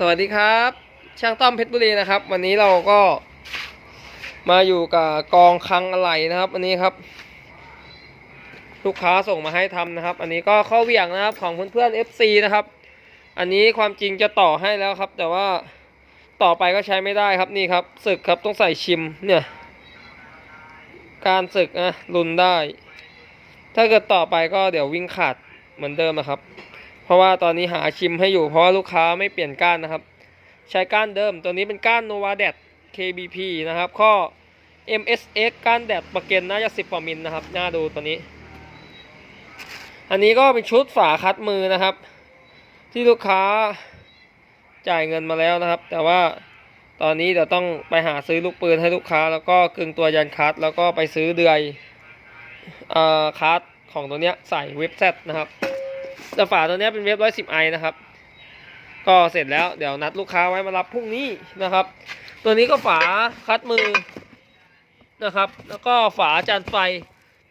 สวัสดีครับ ช่างต้อมเพชรบุรีนะครับ วันนี้เราก็มาอยู่กับกองคังอะไหล่นะครับ อันนี้ครับ ลูกค้าส่งมาให้ทำนะครับ อันนี้ก็ข้อเหวี่ยงนะครับของเพื่อนๆ FC นะครับ อันนี้ความจริงจะต่อให้แล้วครับ แต่ว่าต่อไปก็ใช้ไม่ได้ครับนี่ครับศึกครับต้องใส่ชิมเนี่ย การศึกนะรุนได้ ถ้าเกิดต่อไปก็เดี๋ยววิ่งขาดเหมือนเดิมนะครับ เพราะว่าตอนนี้หาชิมให้อยู่เพราะว่าลูกค้าไม่เปลี่ยนก้านนะครับ ใช้ก้านเดิมตัวนี้เป็นก้าน Nova d e t KBP นะครับ ข้อ MSX ก้านแดดประเก็นน่าจะ10กว่ามิลนะครับ น่าดูตัวนี้ อันนี้ก็เป็นชุดฝาคัดมือนะครับ ที่ลูกค้าจ่ายเงินมาแล้วนะครับ แต่ว่าตอนนี้เดี๋ยวต้องไปหาซื้อลูกปืนให้ลูกค้า แล้วก็กึ่งตัวยันคัดแล้วก็ไปซื้อเดือยเอ่อคัดของตัวเนี้ยใส่เว็บแซตนะครับ แต่ฝาตัวนี้เป็นเว็บร้อยสิบไอนะครับ ก็เสร็จแล้วเดี๋ยวนัดลูกค้าไว้มารับพรุ่งนี้นะครับ ตัวนี้ก็ฝาคัดมือนะครับ แล้วก็ฝาจานไฟ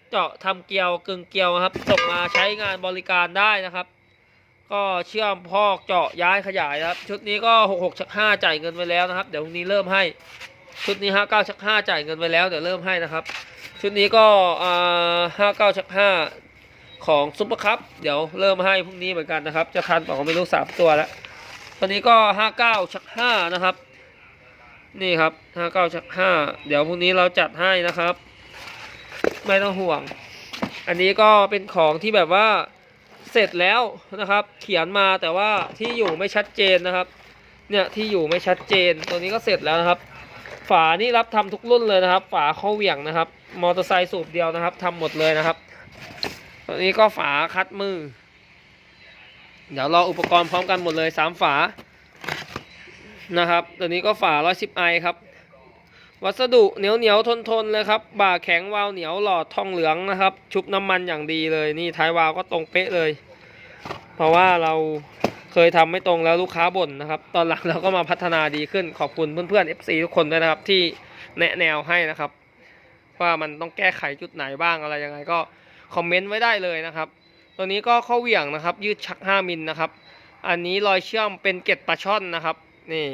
เจาะทำเกลียวกึ่งเกลียวครับส่งมาใช้งานบริการได้นะครับ ก็เชื่อมพอกเจาะย้ายขยายนะครับ ชุดนี้ก็หกหกชักห้าจ่ายเงินไว้แล้วนะครับ เดี๋ยวพรุ่งนี้เริ่มให้ชุดนี้ห้าเก้าชักห้าจ่ายเงินไว้แล้วเดี๋ยวเริ่มให้นะครับ ชุดนี้ก็ห้าเก้าชักห้า ของซุปเปอร์คัพเดี๋ยวเริ่มให้พรุ่งนี้เหมือนกันนะครับ จะทันบอกว่าไม่รู้สามตัวแล้ว ตอนนี้ก็ห้าเก้าชักห้านะครับ นี่ครับห้าเก้าชักห้าเดี๋ยวพรุ่งนี้เราจัดให้นะครับ ไม่ต้องห่วง อันนี้ก็เป็นของที่แบบว่าเสร็จแล้วนะครับ เขียนมาแต่ว่าที่อยู่ไม่ชัดเจนนะครับ เนี่ยที่อยู่ไม่ชัดเจนตัวนี้ก็เสร็จแล้วนะครับ ฝานี่รับทำทุกรุ่นเลยนะครับ ฝาข้อเหวี่ยงนะครับ มอเตอร์ไซค์สูบเดียวนะครับทำหมดเลยนะครับ ตัวนี้ก็ฝาคัดมือ เดี๋ยวรออุปกรณ์พร้อมกันหมดเลยสามฝา นะครับ ตัวนี้ก็ฝา 110ไอครับ วัสดุเหนียวเหนียวทนทนเลยครับ บ่าแข็งวาวเหนียวหลอดทองเหลืองนะครับ ชุบน้ำมันอย่างดีเลย นี่ท้ายวาวก็ตรงเป๊ะเลย เพราะว่าเราเคยทำไม่ตรงแล้วลูกค้าบ่นนะครับ ตอนหลังเราก็มาพัฒนาดีขึ้น ขอบคุณเพื่อนๆ FC ทุกคนด้วยนะครับที่แนะแนวให้นะครับ ว่ามันต้องแก้ไขจุดไหนบ้างอะไรยังไงก็ คอมเมนต์ไว้ได้เลยนะครับ ตัวนี้ก็ข้อเหวี่ยงนะครับ ยืดชัก 5มิลนะครับ อันนี้รอยเชื่อมเป็นเกล็ดปลาช่อนนะครับ นี่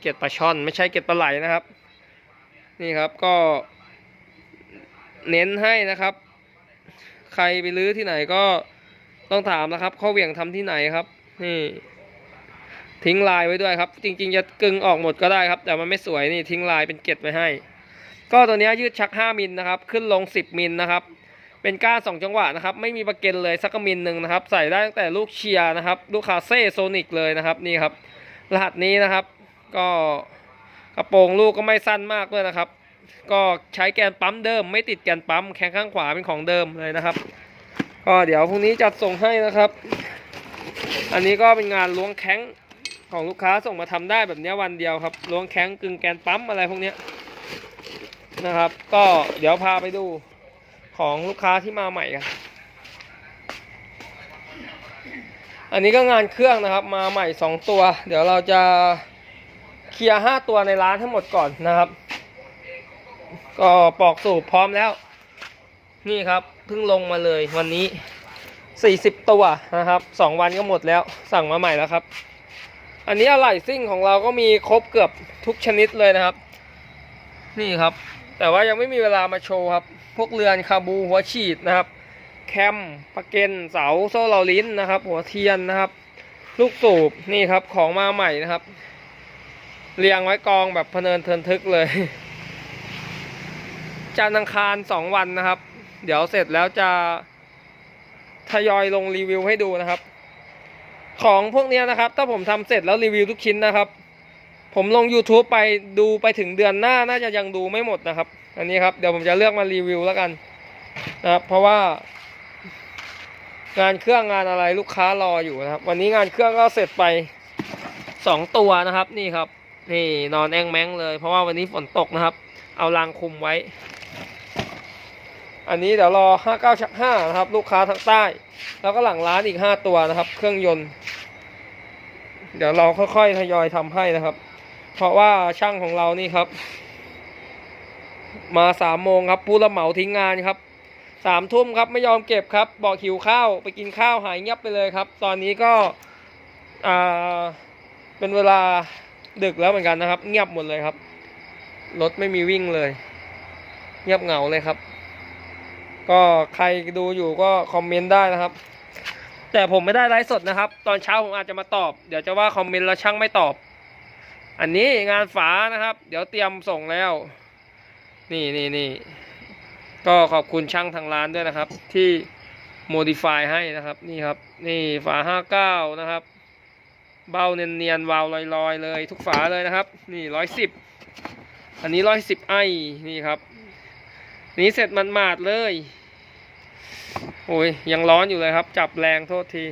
เกล็ดปลาช่อนไม่ใช่เกล็ดปลาไหลนะครับ นี่ครับก็เน้นให้นะครับ ใครไปลื้อที่ไหนก็ต้องถามนะครับ ข้อเหวี่ยงทำที่ไหนครับ นี่ ทิ้งลายไว้ด้วยครับ จริงๆจะกึงออกหมดก็ได้ครับ แต่มันไม่สวยนี่ทิ้งลายเป็นเกล็ดไว้ให้ ก็ตัวนี้ยยืดชัก 5มิลนะครับ ขึ้นลง 10มิลนะครับ เป็นก้านสองจังหวะนะครับ ไม่มีประเก็นเลยสักกระมิลหนึ่งนะครับ ใส่ได้ตั้งแต่ลูกเชียร์นะครับ ลูกคาเซ่โซนิกเลยนะครับนี่ครับ รหัสนี้นะครับ ก็กระโปรงลูกก็ไม่สั้นมากด้วยนะครับ ก็ใช้แกนปั๊มเดิม ไม่ติดแกนปั๊มแข้งข้างขวาเป็นของเดิมเลยนะครับก็เดี๋ยวพรุ่งนี้จัดส่งให้นะครับ อันนี้ก็เป็นงานล้วงแข้งของลูกค้าส่งมาทำได้แบบนี้วันเดียวครับล้วงแข้งกึ่งแกนปั๊มอะไรพวกนี้นะครับ ก็เดี๋ยวพาไปดู ของลูกค้าที่มาใหม่กันอันนี้ก็งานเครื่องนะครับ มาใหม่สองตัว เดี๋ยวเราจะเคลียร์ห้าตัวในร้านทั้งหมดก่อนนะครับ ก็ปอกสูบพร้อมแล้ว นี่ครับเพิ่งลงมาเลยวันนี้สี่สิบตัวนะครับสองวันก็หมดแล้วสั่งมาใหม่แล้วครับ อันนี้อะไหล่ซิ่งของเราก็มีครบเกือบทุกชนิดเลยนะครับ นี่ครับ แต่ว่ายังไม่มีเวลามาโชว์ครับ พวกเรือนคาบูหัวฉีดนะครับ แคมปะเกนเสาโซ่เหลาลิ้นนะครับ หัวเทียนนะครับ ลูกสูบนี่ครับของมาใหม่นะครับ เรียงไว้กองแบบพเนินเทินทึกเลย จันทร์อังคารสองวันนะครับ เดี๋ยวเสร็จแล้วจะทยอยลงรีวิวให้ดูนะครับ ของพวกนี้นะครับ ถ้าผมทำเสร็จแล้วรีวิวทุกชิ้นนะครับ ผมลง YouTube ไปดูไปถึงเดือนหน้าน่าจะยังดูไม่หมดนะครับ อันนี้ครับเดี๋ยวผมจะเลือกมารีวิวแล้วกันนะครับเพราะว่างานเครื่องงานอะไรลูกค้ารออยู่นะครับ วันนี้งานเครื่องก็เสร็จไปสองตัวนะครับ นี่ครับ นี่นอนแองแมงเลย เพราะว่าวันนี้ฝนตกนะครับ เอารางคุมไว้ อันนี้เดี๋ยวรอ59ชัก5นะครับ ลูกค้าทางใต้ แล้วก็หลังร้านอีก5ตัวนะครับ เครื่องยนต์ เดี๋ยวเราค่อยๆทยอยทำให้นะครับ เพราะว่าช่างของเรานี่ครับ มาสามโมงครับผู้รับเหมาทิ้งงานครับสามทุ่มครับไม่ยอมเก็บครับ บอกหิวข้าวไปกินข้าวหายเงียบไปเลยครับ ตอนนี้ก็อ่าเป็นเวลาดึกแล้วเหมือนกันนะครับ เงียบหมดเลยครับรถไม่มีวิ่งเลย เงียบเหงาเลยครับ ก็ใครดูอยู่ก็คอมเมนต์ได้นะครับ แต่ผมไม่ได้ไลฟ์สดนะครับ ตอนเช้าผมอาจจะมาตอบ เดี๋ยวจะว่าคอมเมนต์แล้วช่างไม่ตอบ อันนี้งานฝานะครับ เดี๋ยวเตรียมส่งแล้ว นี่นี่นี่ก็ขอบคุณช่างทางร้านด้วยนะครับ ที่โมดิฟายให้นะครับ นี่ครับ นี่ฝาห้าเก้านะครับ เบ้าเนียนๆวาวลอยๆ เลย ทุกฝาเลยนะครับ นี่ร้อยสิบอันนี้ร้อยสิบไอนี่ครับ นี่เสร็จมันมาดเลย โอ้ยยังร้อนอยู่เลยครับ จับแรงโทษที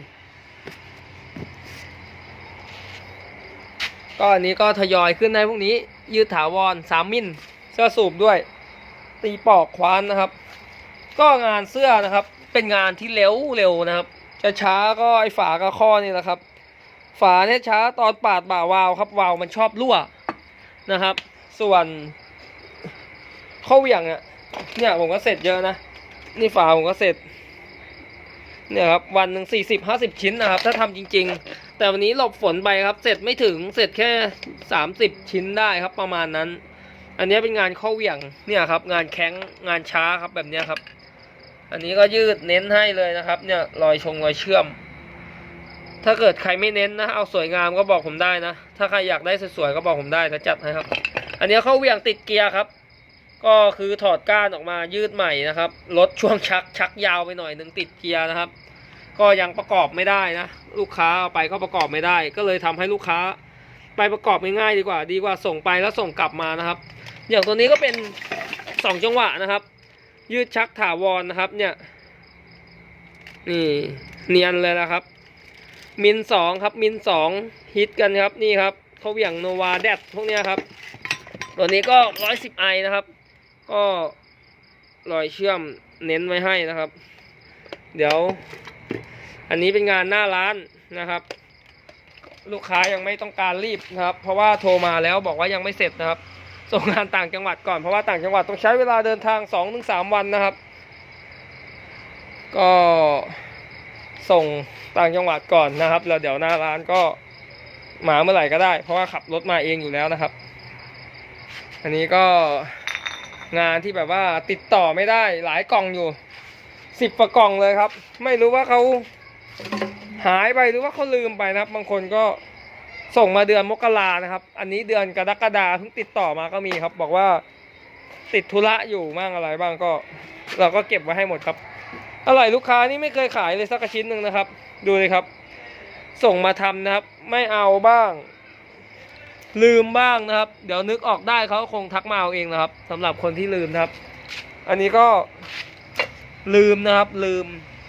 ก็อันนี้ก็ทยอยขึ้นในพวกนี้ ยืดถาวรสามมิลเสื้อสูบด้วย ตีปอกควานนะครับ ก็งานเสื้อนะครับ เป็นงานที่เร็วเร็วนะครับ จะช้าก็ไอฝากับข้อนี่แหละครับ ฝาเนี่ยช้าตอนปาดบ่าวาวครับวาวมันชอบรั่วนะครับ ส่วนข้อเหวี่ยงเนี่ยเนี่ยผมก็เสร็จเยอะนะ นี่ฝาผมก็เสร็จ เนี่ยครับวันหนึ่งสี่สิบห้าสิบชิ้นนะครับ ถ้าทำจริง ๆ แต่วันนี้หลบฝนไปครับ เสร็จไม่ถึงเสร็จแค่สามสิบชิ้นได้ครับประมาณนั้น อันนี้เป็นงานข้อเหวี่ยงเนี่ยครับ งานแข้งงานช้าครับแบบนี้ครับ อันนี้ก็ยืดเน้นให้เลยนะครับ เนี่ยรอยชงรอยเชื่อม ถ้าเกิดใครไม่เน้นนะเอาสวยงามก็บอกผมได้นะ ถ้าใครอยากได้สวยๆก็บอกผมได้นะจัดให้ครับ อันนี้เข้าเหวี่ยงติดเกียร์ครับ ก็คือถอดก้านออกมายืดใหม่นะครับลดช่วงชักชักยาวไปหน่อยหนึ่งติดเกียร์นะครับ ก็ยังประกอบไม่ได้นะ ลูกค้าเอาไปก็ประกอบไม่ได้ ก็เลยทำให้ลูกค้าไปประกอบง่ายๆดีกว่า ดีกว่าส่งไปแล้วส่งกลับมานะครับ อย่างตัวนี้ก็เป็นสองจังหวะนะครับ ยืดชักถาวรนะครับเนี่ยนี่เนียนเลยนะครับ มินสองครับมินสองฮิตกันครับนี่ครับเขาเหวี่ยงโนวาแดดพวกนี้ครับ ตัวนี้ก็ร้อยสิบไอนะครับ ก็รอยเชื่อมเน้นไว้ให้นะครับ เดี๋ยว อันนี้เป็นงานหน้าร้านนะครับ ลูกค้ายังไม่ต้องการรีบนะครับ เพราะว่าโทรมาแล้วบอกว่ายังไม่เสร็จนะครับ ส่งงานต่างจังหวัดก่อนเพราะว่าต่างจังหวัดต้องใช้เวลาเดินทางสองถึงสามวันนะครับ ก็ส่งต่างจังหวัดก่อนนะครับแล้วเดี๋ยวหน้าร้านก็มาเมื่อไหร่ก็ได้ เพราะว่าขับรถมาเองอยู่แล้วนะครับ อันนี้ก็งานที่แบบว่าติดต่อไม่ได้หลายกล่องอยู่สิบประกล่องเลยครับ ไม่รู้ว่าเขา หายไปหรือว่าเขาลืมไปนะครับ บางคนก็ส่งมาเดือนมกรานะครับ อันนี้เดือนกรกฎาเพิ่งติดต่อมาก็มีครับ บอกว่าติดธุระอยู่บ้างอะไรบ้างก็ เราก็เก็บไว้ให้หมดครับอะไรลูกค้านี่ไม่เคยขายเลยสักชิ้นหนึ่งนะครับ ดูเลยครับ ส่งมาทำนะครับ ไม่เอาบ้าง ลืมบ้างนะครับ เดี๋ยวนึกออกได้เขาคงทักมาเอาเองนะครับสำหรับคนที่ลืมนะครับ อันนี้ก็ลืมนะครับลืม